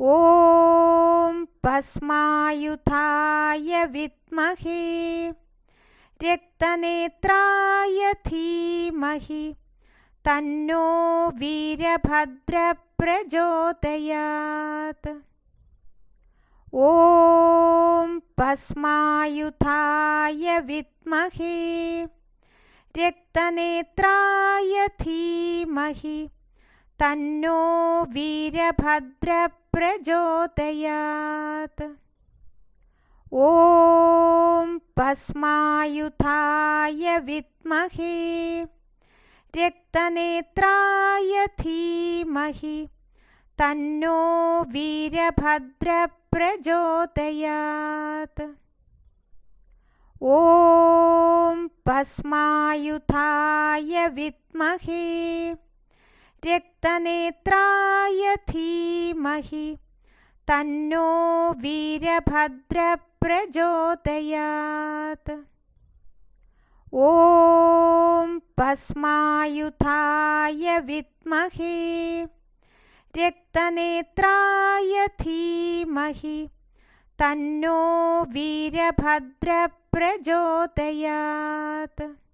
ॐ भस्मायुधाय विद्महे रक्तनेत्राय धीमहि तन्नो वीरभद्रप्रचोदयात्। ॐ भस्मायुधाय विद्महे रक्तनेत्राय धीमहि तन्नो वीरभद्रप्रचोदयात् ॐ भस्मायुधाय विद्महे रक्तनेत्राय धीमहि तन्नो वीरभद्रप्रचोदयात् ॐ भस्मायुधाय विद्महे रक्तनेत्राय धीमहि। तन्नो वीरभद्रप्रचोदयात्। ॐ भस्मायुधाय विद्महे। रक्तनेत्राय धीमहि। तन्नो वीरभद्रप्रचोदयात्